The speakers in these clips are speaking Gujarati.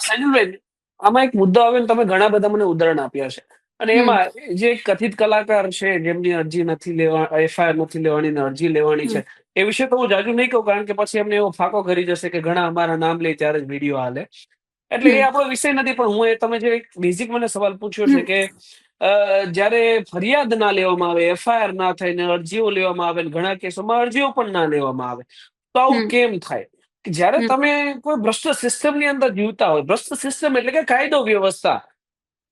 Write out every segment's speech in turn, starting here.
સાજુભાઈ આમાં એક મુદ્દો આવે તમે ઘણા બધા મને ઉદાહરણ આપ્યા છે. અને એમાં જે કથિત કલાકાર છે જેમની અરજી નથી લેવા એફઆઈઆર નથી લેવાની ને અરજી લેવાની છે એ વિશે તો હું જાજુ નહીં કહું કારણ કે પછી એમને એવો ફાકો કરી જશે કે ઘણા અમારા નામ લે ત્યારે જ વીડિયો હાલે. એટલે એ આપણો વિષય નથી પણ હું એ તમે જે બેઝિક મને સવાલ પૂછ્યો છે કે જ્યારે ફરિયાદ ના લેવામાં આવે એફઆઈઆર ના થાય ને અરજીઓ લેવામાં આવે ને ઘણા કેસોમાં અરજીઓ પણ ના લેવામાં આવે તો આવું કેમ થાય? જ્યારે તમે કોઈ ભ્રષ્ટ સિસ્ટમની અંદર જીવતા હોય ભ્રષ્ટ સિસ્ટમ એટલે કે કાયદો વ્યવસ્થા.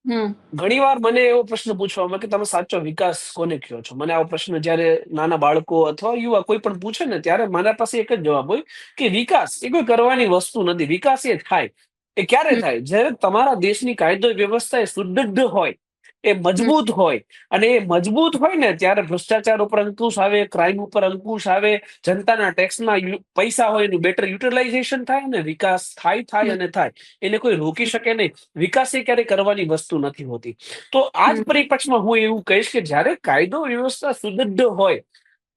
ઘણી ઘણીવાર મને એવો પ્રશ્ન પૂછવામાં કે તમે સાચો વિકાસ કોને કહો છો? મને આવો પ્રશ્ન જ્યારે નાના બાળકો અથવા યુવા કોઈ પણ પૂછે ને ત્યારે મારા પાસે એક જ જવાબ હોય કે વિકાસ એ કોઈ કરવાની વસ્તુ નથી. વિકાસ એ થાય. એ ક્યારે થાય? જ્યારે તમારા દેશની કાયદો વ્યવસ્થા એ સુદૃઢ હોય એ મજબૂત હોય. અને એ મજબૂત હોય ને ત્યારે ભ્રષ્ટાચાર ઉપર અંકુશ આવે ક્રાઇમ ઉપર અંકુશ આવે જનતાના ટેક્સના પૈસા હોય એનું બેટર યુટિલાઇઝેશન થાય ને વિકાસ થાય થાય અને થાય. એને કોઈ રોકી શકે નહીં. વિકાસ એ ક્યારેય કરવાની વસ્તુ નથી હોતી. તો આ જ. પરિપ્રેક્ષમાં હું એવું કહીશ કે જ્યારે કાયદો વ્યવસ્થા સુદૃઢ હોય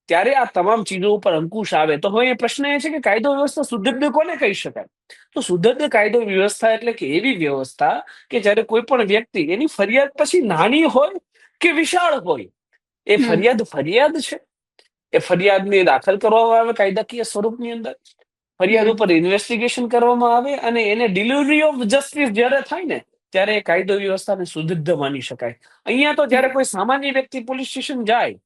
ત્યારે આ તમામ ચીજો ઉપર અંકુશ આવે. તો હવે એ પ્રશ્ન એ છે કે કાયદો વ્યવસ્થા સુદૃઢ કોને કહી શકાય? તો સુદૃઢ કાયદો વ્યવસ્થા એટલે કે એવી વ્યવસ્થા કે જ્યારે કોઈ પણ વ્યક્તિ એની ફરિયાદ પછી નાની હોય કે વિશાળ હોય એ ફરિયાદ ફરિયાદ છે. એ ફરિયાદને દાખલ કરવામાં આવે કાયદાકીય સ્વરૂપની અંદર. ફરિયાદ ઉપર ઇન્વેસ્ટિગેશન કરવામાં આવે અને એને ડિલિવરી ઓફ જસ્ટિસ જ્યારે થાય ને ત્યારે એ કાયદો વ્યવસ્થાને સુદૃઢ માની શકાય. અહીંયા તો જ્યારે કોઈ સામાન્ય વ્યક્તિ પોલીસ સ્ટેશન જાય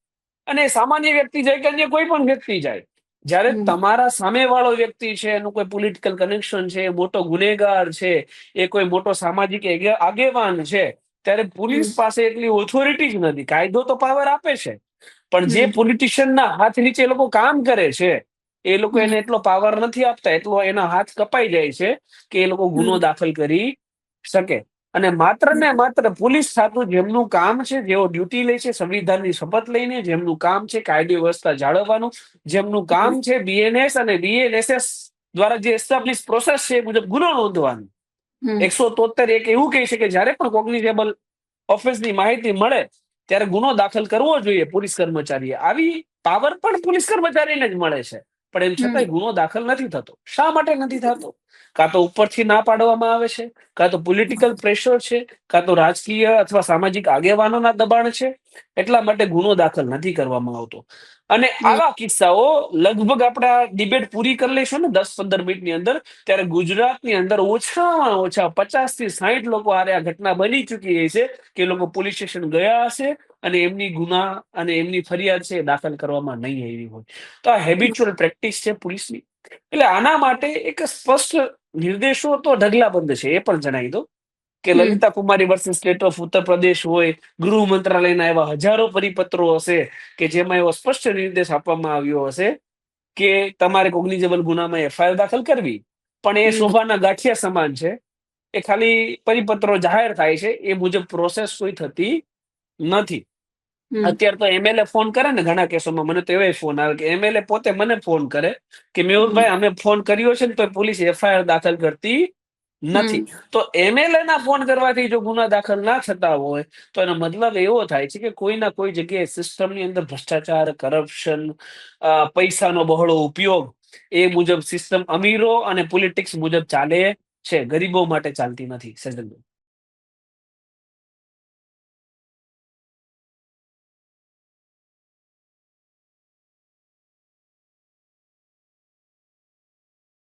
અને સામાન્ય વ્યક્તિ જાય કે અન્ય કોઈ પણ વ્યક્તિ જાય. જ્યારે. તમારા સામેવાળો વ્યક્તિ છે એનું કોઈ પોલિટિકલ કનેક્શન છે મોટો ગુનેગાર છે એ કોઈ મોટો સામાજિક આગેવાન છે ત્યારે પોલીસ પાસે એટલી ઓથોરિટી જ નથી. કાયદો તો પાવર આપે છે. પણ જે પોલિટિશિયનના હાથ નીચે એ લોકો કામ કરે છે એ લોકો એને એટલો પાવર નથી આપતા એટલો એના હાથ કપાઈ જાય છે કે એ લોકો ગુનો દાખલ કરી શકે. અને માત્ર ને માત્ર પોલીસ ખાતું જેમનું કામ છે જેઓ ડ્યુટી લે છે સંવિધાનની શપથ લઈને જેમનું કામ છે કાયદો વ્યવસ્થા જાળવવાનું જેમનું કામ છે બીએનએસ અને બીએનએસએસ દ્વારા જે એસ્ટાબ્લિશ પ્રોસેસ છે એ મુજબ ગુનો નોંધવાનું. એકસો તોતેર એક એવું કહે છે કે જ્યારે પણ કોગ્નિઝેબલ ઓફિસની માહિતી મળે ત્યારે ગુનો દાખલ કરવો જોઈએ પોલીસ કર્મચારીએ. આવી પાવર પણ પોલીસ કર્મચારીને જ મળે છે. પણ એમ છતાંય ગુનો દાખલ નથી થતો. શા માટે નથી થતો? કાં તો ઉપરથી ના પાડવામાં આવે છે? કાં તો પોલિટિકલ પ્રેશર છે? કાં તો રાજકીય અથવા સામાજિક આગેવાનોના દબાણ છે? એટલા માટે ગુનો દાખલ નથી કરવામાં આવતો. અને આવા કિસ્સાઓ લગભગ આપણે ડિબેટ પૂરી કરી લઈશું ને દસ પંદર મિનિટની અંદર ત્યારે ગુજરાતની અંદર ઓછામાં ઓછા પચાસથી સાહીઠ લોકો હારે આ ઘટના બની ચૂકી છે કે એ લોકો પોલીસ સ્ટેશન ગયા હશે અને એમની ગુના અને એમની ફરિયાદ છે એ દાખલ કરવામાં નહીં આવી હોય. તો આ હેબિચ્યુઅલ પ્રેક્ટિસ છે પોલીસની. એટલે આના માટે એક સ્પષ્ટ નિર્દેશો તો ઢગલાબંધ છે એ પણ જણાવી દો કે Lalita Kumari versus state of Uttar Pradesh હોય ગૃહ મંત્રાલયના એવા હજારો પરિપત્રો હશે કે જેમાં એવો સ્પષ્ટ નિર્દેશ આપવામાં આવ્યો હશે કે તમારે કોગ્નિજેબલ ગુનામાં એફઆઈઆર દાખલ કરવી. પણ એ શોભાના ગાંઠિયા સમાન છે. એ ખાલી પરિપત્રો જાહેર થાય છે એ મુજબ પ્રોસેસ કોઈ થતી નથી. અત્યારે તો એમએલએ ફોન કરે ને ઘણા કેસોમાં. મને તો એવાય ફોન આવે કે એમએલએ પોતે મને ફોન કરે કે મેહુલભાઈ અમે ફોન કર્યો છે ને તો પોલીસ એફઆઈઆર દાખલ કરતી નથી. તો એમએલએ ના ફોન કરવાથી જો ગુના દાખલ ના થતા હોય તો એનો મતલબ એવો થાય છે કે કોઈ ના કોઈ જગ્યાએ સિસ્ટમની અંદર ભ્રષ્ટાચાર કરપ્શન પૈસાનો બહોળો ઉપયોગ એ મુજબ સિસ્ટમ અમીરો અને પોલિટિક્સ મુજબ ચાલે છે. ગરીબો માટે ચાલતી નથી સજ્જનભાઈ